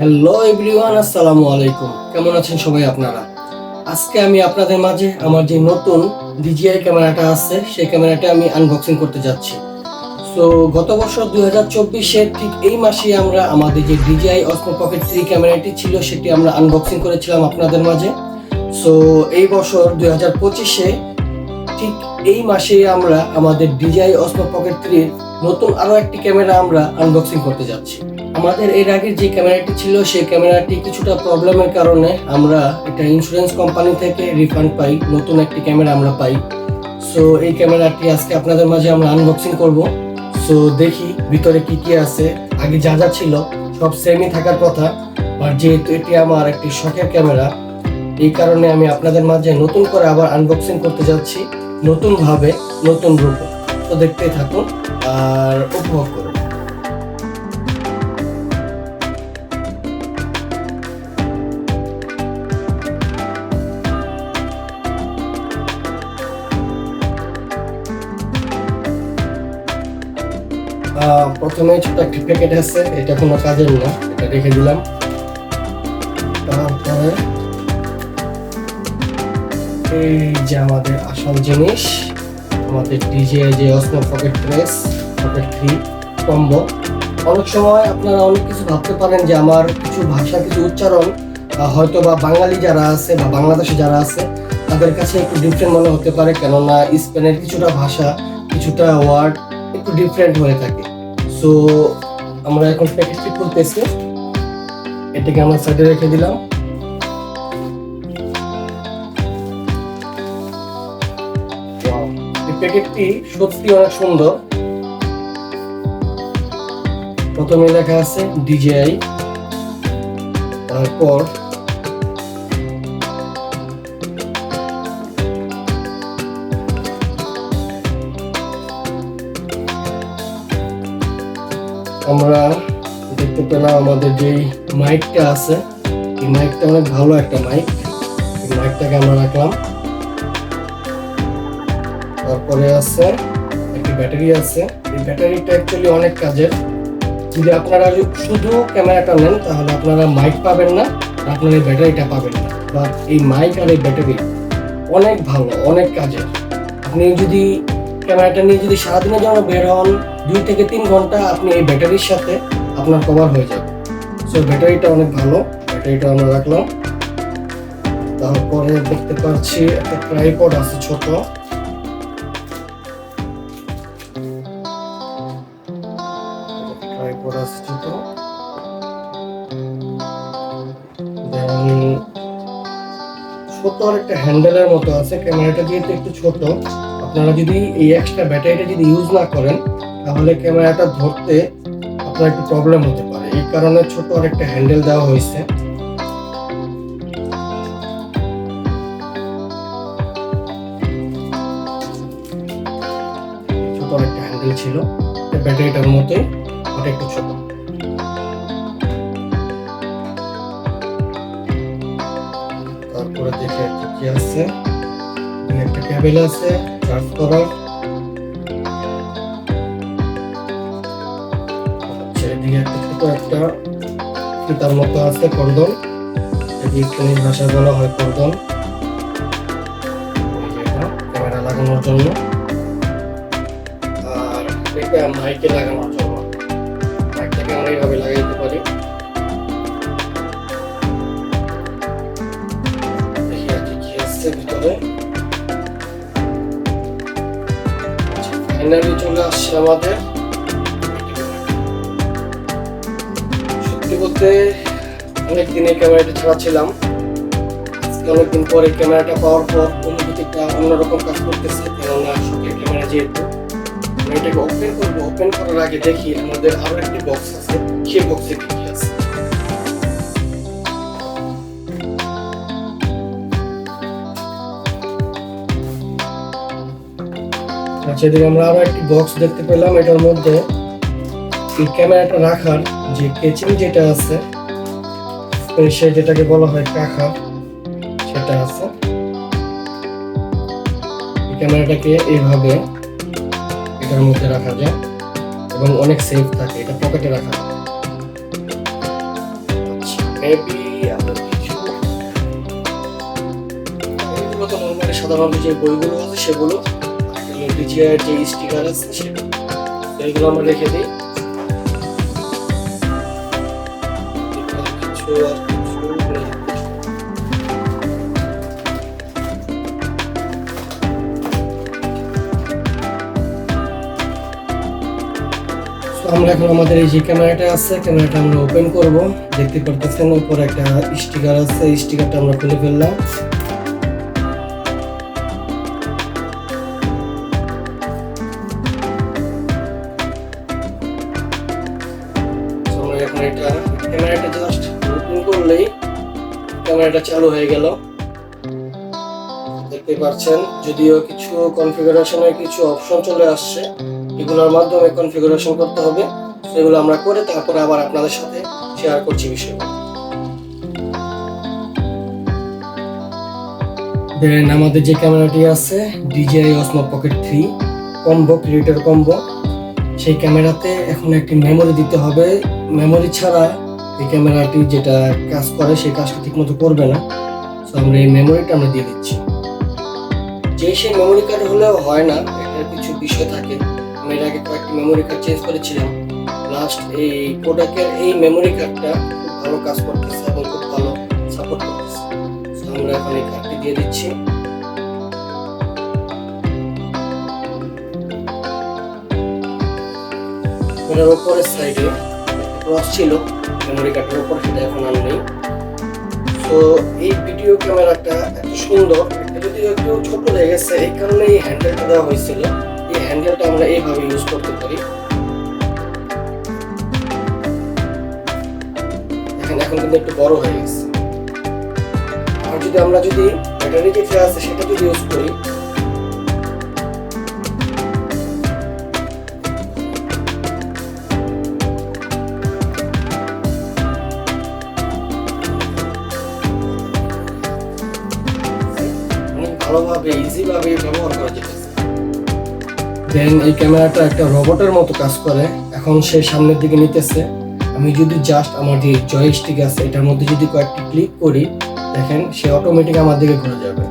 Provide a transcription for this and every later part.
Hello everyone আসসালামু আলাইকুম। কেমন আছেন সবাই আপনারা? আজকে আমি আপনাদের মাঝে আমার যে নতুন ডিজিআই ক্যামেরাটা আছে, সেই ক্যামেরাটা আমি আনবক্সিং করতে যাচ্ছি। সো গত বছর দুই হাজার চব্বিশে ঠিক এই মাসে আমরা আমাদের যে ডিজিআই অসমো পকেট থ্রি ক্যামেরাটি ছিল, সেটি আমরা আনবক্সিং করেছিলাম আপনাদের মাঝে। সো এই বছর দুই হাজার পঁচিশে ঠিক এই মাসে আমরা আমাদের ডিজিআই অসমো পকেট থ্রির নতুন আরও একটি ক্যামেরা আমরা আনবক্সিং করতে যাচ্ছি। আমাদের এর আগের যে ক্যামেরাটি ছিল, সেই ক্যামেরাটি কিছুটা প্রবলেমের কারণে আমরা একটা ইন্স্যুরেন্স কোম্পানি থেকে রিফান্ড পাই, নতুন একটি ক্যামেরা আমরা পাই। সো এই ক্যামেরাটি আজকে আপনাদের মাঝে আমরা আনবক্সিং করব। সো দেখি ভিতরে কি কি আছে। আগে যা যা ছিল, সব সেমই থাকার কথা। আর যেহেতু এটি আমার একটি শখের ক্যামেরা, এই কারণে আমি আপনাদের মাঝে নতুন করে আবার আনবক্সিং করতে যাচ্ছি। নতুনভাবে, নতুন রূপে। তো দেখতেই থাকুন আর উপভোগ করুন। প্রথমে ছোট একটি প্যাকেট আছে, এটা কোনো কাজের না, এটা রেখে দিলাম। তারপরে এই যে আমাদের আসল জিনিস, আমাদের ডিজে যে পকেট প্রেস পকেট অনেক সময় আপনারা অনেক কিছু ভাবতে পারেন যে আমার কিছু ভাষা, কিছু উচ্চারণ হয়তো বা বাঙালি যারা আছে বা বাংলাদেশে যারা আছে, তাদের কাছে একটু ডিফারেন্ট মনে হতে পারে, কেননা স্পেনের কিছুটা ভাষা, কিছুটা ওয়ার্ড একটু ডিফারেন্ট হয়ে থাকে। সো আমরা এখন প্যাকেটটি খুলতেছি। এটাকে আমরা সাইডে রেখে দিলাম। প্যাকেটটি সত্যি অনেক সুন্দর। প্রথমে লেখা আছে ডিজিআই তারপর আমরা দেখতে পেলাম আমাদের যে মাইকটা আছে, এই মাইকটা অনেক ভালো একটা মাইক এই মাইকটাকে আমরা রাখলাম। তারপরে আছে একটি ব্যাটারি আছে। এই ব্যাটারিটা অ্যাকচুয়ালি অনেক কাজের। যদি আপনারা শুধু ক্যামেরাটা নেন, তাহলে আপনারা মাইক পাবেন না, আপনারা এই ব্যাটারিটা পাবেন না। বাট এই মাইক আর এই ব্যাটারি অনেক ভালো, অনেক কাজের। আপনি যদি ক্যামেরাটা নিয়ে যদি সারাদিনের জন্য বের হন, দুই থেকে তিন ঘণ্টা আপনি এই ব্যাটারির সাথে আপনার কভার হয়ে যাবে। সো ব্যাটারিটা অনেক ভালো, ব্যাটারিটা আমরা রাখলাম। তারপরে দেখতে পাচ্ছি একটা ট্রাইপড আছে ছোট। ছোট। আর একটা হ্যান্ডেলের মতো আছে, ক্যামেরাটা যেহেতু একটু ছোট। আপনারা যদি এই এক্সট্রা ব্যাটারিটা যদি ইউজ না করেন, তাহলে ক্যামেরাটা ধরতে আপনার একটু প্রবলেম হতে পারে। এই কারণে ছোট আর একটা হ্যান্ডেল দেওয়া হয়েছে। ছোট আর একটা হ্যান্ডেল ছিল ব্যাটারিটার মতোই ওটা একটু ছোট। কেবল আছে এদিকে একটা ফিতার মতো আছে কর্দন এদিকে কোন ভাষায় বলা হয় এটা, ক্যামেরা লাগানোর জন্য। আর এটা মাইকে লাগানোর জন্য। মাইকটাকে আমরা এইভাবে লাগাইতে পারি। দেখি আর কি ভিতরে। ফাইনালি চলে আসছে আমাদের। সত্যি বলতে অনেক দিন এই ক্যামেরাটা ছাড়া ছিলাম আজকে অনেকদিন পরে ক্যামেরাটা পাওয়ার পর অনুভূতিটা অন্যরকম কাজ করতেছে, কেননা শখের ক্যামেরা যেহেতু, আমি এটাকে ওপেন করব। ওপেন করার আগে দেখি আমাদের আরও একটি বক্স আছে, সেই বক্সে কি আছে আচ্ছা আমরা আরও একটি বক্স দেখতে পেলাম, এটার মধ্যে এই ক্যামেরাটা রাখার যে কেচিং যেটা আছে সে যেটাকে বলা হয় কাখা, সেটা আছে। ক্যামেরাটাকে এইভাবে এটার মধ্যে রাখা যায় এবং অনেক সেফ থাকে, এটা পকেটে রাখা আচ্ছা সাধারণত যে বইগুলো আছে, সেগুলো ডিজিআই যে স্টিকার আছে সেটা আমরা রেখে দিই। কিছু, আর আমরা এখন আমাদের এই যে ক্যামেরাটা আছে, ক্যামেরাটা আমরা ওপেন করব। দেখতে পারতেছেন উপরে একটা স্টিকার আছে স্টিকারটা আমরা খুলে ফেললাম। এখন এটা ক্যামেরাটা জাস্ট ওপেন করলেই ক্যামেরাটা চালু হয়ে গেল দেখতে পাচ্ছেন যদিও কিছু কনফিগারেশনের কিছু অপশন চলে আসছে এগুলোর মাধ্যমে কনফিগারেশন করতে হবে সেগুলো আমরা করে তারপরে আবার আপনাদের সাথে শেয়ার করছি বিষয়গুলো দেন আমাদের যে ক্যামেরাটি আছে DJI Osmo pocket three combo creator combo সেই ক্যামেরাতে এখন একটি মেমোরি দিতে হবে। মেমোরি ছাড়া এই ক্যামেরাটি যেটা কাজ করে সেই কাজটা ঠিকমতো করবে না। তো আমরা এই মেমোরিটা আমরা দিয়ে দিচ্ছি। যে সেই মেমোরি কার্ড হলেও হয় না এটার কিছু বিষয় থাকে। আমি এর আগে কয়েকটি মেমোরি কার্ড চেঞ্জ করেছিলাম। লাস্ট এই প্রোডাক্টের এই মেমোরি কার্ডটা খুব ভালো কাজ করতেছে এবং খুব ভালো সাপোর্ট করতেছে। So, আমরা এখন এই কার্ডটি দিয়ে দিচ্ছি। এটার উপরের সাইডে ক্রস ছিল মেমোরি কার্ডের উপর, সেটা এখন আর নেই। তো এই ভিডিও ক্যামেরাটা এত সুন্দর যদি একটু ছোট হয়ে গেছে, এই কারণে এই হ্যান্ডেলটা দেওয়া হয়েছিল। এই হ্যান্ডেলটা আমরা এইভাবে ইউজ করতে পারি। এখন কিন্তু একটু বড় হয়ে গেছে। আর যদি আমরা যদি ব্যাটারি যেটা আছে, সেটা যদি ইউজ করি ভালোভাবে ইজিভাবে ব্যবহার করা যেতেছে দেন এই ক্যামেরাটা একটা রোবটের মতো কাজ করে। এখন সে সামনের দিকে নিতেছে। আমি যদি জাস্ট আমার যে জয়স্টিক আছে, এটার মধ্যে যদি কয়েকটি ক্লিক করি, দেখেন সে অটোমেটিক আমার দিকে ঘুরে যাবে।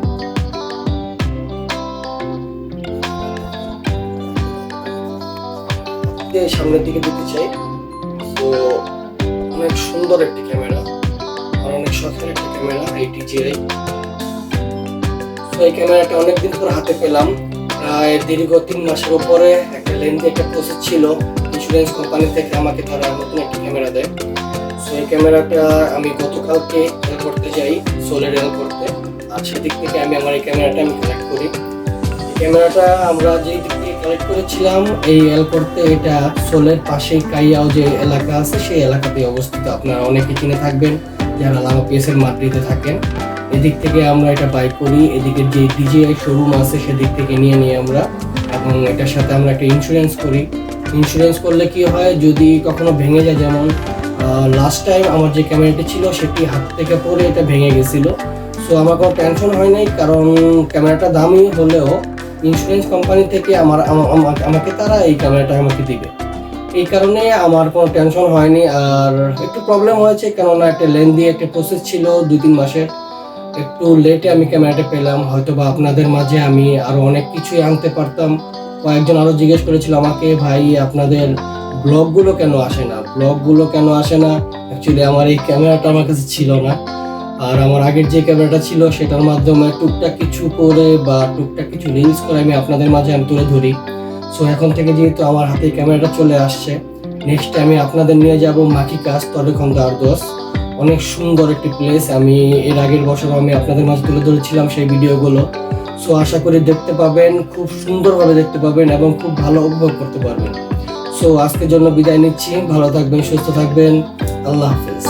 সামনের দিকে দিতে চাই। তো অনেক সুন্দর একটি ক্যামেরা। অনেক শখের একটি ক্যামেরা, এই DJI তো এই ক্যামেরাটা অনেকদিন পর হাতে পেলাম। প্রায় দীর্ঘ তিন মাসের উপরে একটা লেন্থ একটা প্রসেস ছিল। ইন্স্যুরেন্স কোম্পানি থেকে আমাকে তারা নতুন একটা ক্যামেরা দেয়। তো এই ক্যামেরাটা আমি গতকালকে রেল করতে যাই সোলে রেল করতে। আর সেদিক থেকে আমি আমার এই ক্যামেরাটা আমি কালেক্ট করি। ক্যামেরাটা আমরা যেই দিক থেকে কালেক্ট করেছিলাম, এই এল করতে এটা সোলের পাশেই কাইয়াও যে এলাকা আছে, সেই এলাকাতেই অবস্থিত। আপনারা অনেকে কিনে থাকবেন, যারা লামা পিএসের মাদ্রিদে থাকেন। এদিক থেকে আমরা এটা বাই করি, এদিকে যে ডিজিআই শোরুম আছে সেদিক থেকে নিয়ে নিই আমরা। এবং এটার সাথে আমরা একটা ইন্স্যুরেন্স করি। ইন্স্যুরেন্স করলে কি হয়, যদি কখনো ভেঙে যায়, যেমন লাস্ট টাইম আমার যে ক্যামেরাটি ছিল, সেটি হাত থেকে পড়ে এটা ভেঙে গেছিল। সো আমার কোনো টেনশন হয় নাই, কারণ ক্যামেরাটা দামি হলেও ইন্স্যুরেন্স কোম্পানি থেকে আমার আমা- আমা- আমাকে তারা এই ক্যামেরাটা আমাকে দিবে। এই কারণে আমার কোনো টেনশন হয়নি, আর একটু প্রবলেম হয়েছে, কেননা একটা লেন্দি একটা প্রসেস ছিল দুই তিন মাসের। একটু লেটে আমি ক্যামেরাটা পেলাম হয়তো বা আপনাদের মাঝে আমি আরও অনেক কিছুই আনতে পারতাম। কয়েকজন আরও জিজ্ঞেস করেছিল আমাকে, ভাই, আপনাদের ব্লগগুলো কেন আসে না? ব্লগগুলো কেন আসে না? অ্যাকচুয়ালি আমার এই ক্যামেরাটা আমার কাছে ছিল না। আর আমার আগের যে ক্যামেরাটা ছিল, সেটার মাধ্যমে টুকটাক কিছু করে বা টুকটাক কিছু রিলস করে আমি আপনাদের মাঝে আমি তুলে ধরি। সো এখন থেকে যেহেতু আমার হাতে ক্যামেরাটা চলে আসছে নেক্সট আমি আপনাদের নিয়ে যাব মাকি কাজ ততক্ষণ দারদোস অনেক সুন্দর একটি প্লেস আমি এর আগের বছর আমি আপনাদের মাঝে তুলে ধরেছিলাম সেই ভিডিওগুলো সো আশা করি দেখতে পাবেন, খুব সুন্দরভাবে দেখতে পাবেন এবং খুব ভালো উপভোগ করতে পারবেন। সো আজকের জন্য বিদায় নিচ্ছি। ভালো থাকবেন, সুস্থ থাকবেন। আল্লাহ হাফেজ।